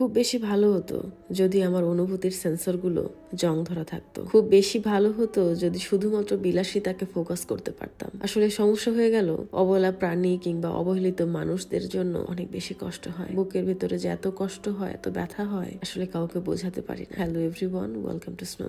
খুব বেশি ভালো হতো যদি আমার অনুভূতির সেন্সরগুলো জং ধরা থাকতো। খুব বেশি ভালো হতো যদি শুধুমাত্র বিলাসিতাকে ফোকাস করতে পারতাম। আসলে সমস্যা হয়ে গেল অবলা প্রাণী কিংবা অবহেলিত মানুষদের জন্য অনেক বেশি কষ্ট হয়। বুকের ভিতরে যে এত কষ্ট হয়, এত ব্যথা হয়, আসলে কাউকে বোঝাতে পারি না। Hello everyone welcome to snow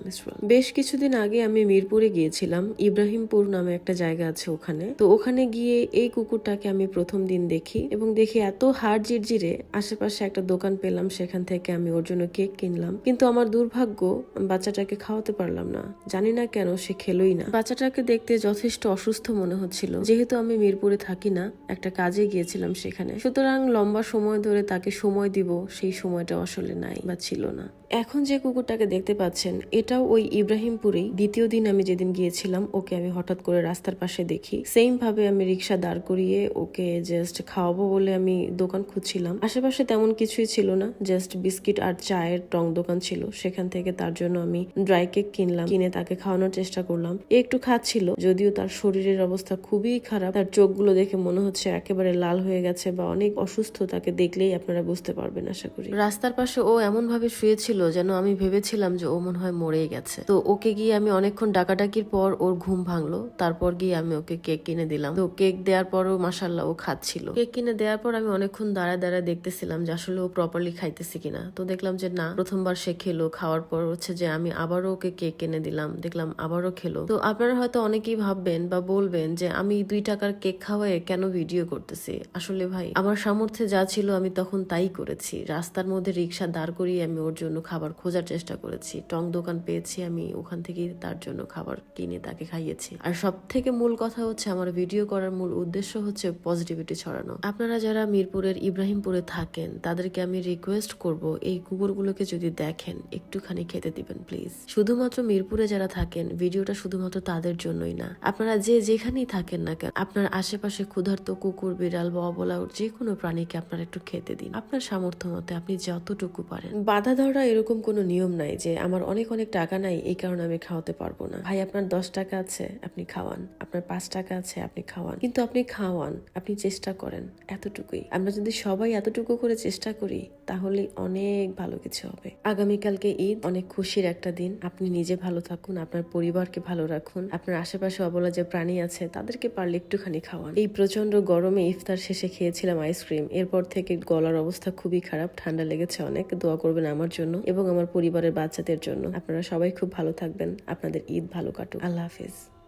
বেশ কিছুদিন আগে আমি মিরপুরে গিয়েছিলাম, ইব্রাহিমপুর নামে একটা জায়গা আছে ওখানে। তো ওখানে গিয়ে এই কুকুরটাকে আমি প্রথম দিন দেখি এবং দেখি এত হাড় জিরজিরে আশেপাশে একটা দোকান পেলাম সেখান থেকে আমি ওর জন্য কেক কিনলাম। কিন্তু আমার দুর্ভাগ্য, বাচ্চাটাকে খাওয়াতে পারলাম না। জানি না কেন সে খেলোই না। বাচ্চাটাকে দেখতে যথেষ্ট অসুস্থ মনে হচ্ছিল। যেহেতু আমি মিরপুরে থাকি না, একটা কাজে গিয়েছিলাম সেখানে। সুতরাং লম্বা সময় ধরে তাকে সময় দিব, সেই সময়টা আসলে নাই বা ছিল না। এখন যে কুকুরটাকে দেখতে পাচ্ছেন, এটাও ওই ইব্রাহিমপুরেই। দ্বিতীয় দিন আমি যেদিন গিয়েছিলাম, ওকে আমি হঠাৎ করে রাস্তার পাশে দেখি। সেম ভাবে আমি রিক্সা দাঁড় করিয়ে ওকে জাস্ট খাওয়াবো বলে আমি দোকান খুঁজছিলাম। আশেপাশে তেমন কিছুই ছিল না জাস্ট বিস্কিট আর চায়ের টং দোকান ছিল, সেখান থেকে তার জন্য আমি ড্রাই কেক কিনলাম। কিনে তাকে খাওয়ানোর চেষ্টা করলাম। একটু খাচ্ছিল, যদিও তার শরীরের অবস্থা খুবই খারাপ। তার চোখগুলো দেখে মনে হচ্ছে একেবারে লাল হয়ে গেছে বা অনেক অসুস্থ, তাকে দেখলেই আপনারা বুঝতে পারবেন, আশা করি। রাস্তার পাশে ও এমন ভাবে শুয়েছিল যেন আমি ভেবেছিলাম যে ও মনে হয় মরেই গেছে। তো ওকে গিয়ে আমি অনেকক্ষণ ডাকাডাকির পর ওর ঘুম ভাঙলো। তারপর গিয়ে আমি ওকে কেক কিনে দিলাম। তো কেক দেওয়ার পরও মাসাল্লাহ ও খাচ্ছিল। কেক কিনে দেওয়ার পর আমি অনেকক্ষণ দাঁড়ায় দাঁড়ায় দেখতেছিলাম যে আসলে ও প্রপারলি খাইতেছে কিনা। তো দেখলাম যে না, প্রথমবার সে খেলো, খাওয়ার পর হচ্ছে যে আমি আবারও ওকে কেক কিনে দিলাম, দেখলাম আবারও খেলো। তো আপনারা হয়তো অনেকেই ভাববেন বা বলবেন যে আমি দুই টাকার কেক খাওয়ায় কেন ভিডিও করতেছি? আসলে ভাই, আমার সামর্থ্যে যা ছিল আমি তখন তাই করেছি। রাস্তার মধ্যে রিক্সা দাঁড় করিয়ে আমি ওর জন্য খাবার খোঁজার চেষ্টা করেছি। টং দোকান পেয়েছি আমি, ওখান থেকেই তার জন্য খাবার কিনে তাকে খাইয়েছি। আর সব থেকে মূল কথা হচ্ছে আমার ভিডিও করার মূল উদ্দেশ্য হচ্ছে পজিটিভিটি ছড়ানো। আপনারা যারা মিরপুরের ইব্রাহিমপুরে থাকেন, তাদেরকে আমি রিকোয়েস্ট করব, এই কুকুরগুলোকে যদি দেখেন, একটুখানি খেতে দিবেন প্লিজ শুধুমাত্র মিরপুরে যারা থাকেন, ভিডিওটা শুধুমাত্র তাদের জন্যই না। আপনারা যে যেখানেই থাকেন না কেন, আপনার আশেপাশে ক্ষুধার্ত কুকুর, বিড়াল বা অবলা যে কোনো প্রাণীকে আপনারা একটু খেতে দিন। আপনার সামর্থ্য মতে আপনি যতটুকু পারেন। বাধা ধরা এরকম কোনো নিয়ম নাই যে, আমার অনেক অনেক টাকা নাই, এই কারণে আমি খাওয়াতে পারব না। ভাই, আপনার দশ টাকা আছে, আপনি খাওয়ান। আপনার পাঁচ টাকা আছে, আপনি খাওয়ান। কিন্তু আপনি খাওয়ান, আপনি চেষ্টা করেন এতটুকুই। আমরা যদি সবাই এতটুকু করে চেষ্টা করি, তাহলে অনেক ভালো কিছু হবে। আগামীকালকে ঈদ, অনেক খুশির একটা দিন। আপনি নিজে ভালো থাকুন, আপনার পরিবারকে ভালো রাখুন, আপনার আশেপাশে অবলা যে প্রাণী আছে, তাদেরকে পারলে একটুখানি খাওয়ান। এই প্রচণ্ড গরমে ইফতার শেষে খেয়েছিলাম আইসক্রিম। এরপর থেকে গলার অবস্থা খুবই খারাপ, ঠান্ডা লেগেছে অনেক। দোয়া করবেন আমার জন্য এবং আমার পরিবারের বাচ্চাদের জন্য। আপনারা সবাই খুব ভালো থাকবেন। আপনাদের ঈদ ভালো কাটুক। আল্লাহ হাফিজ।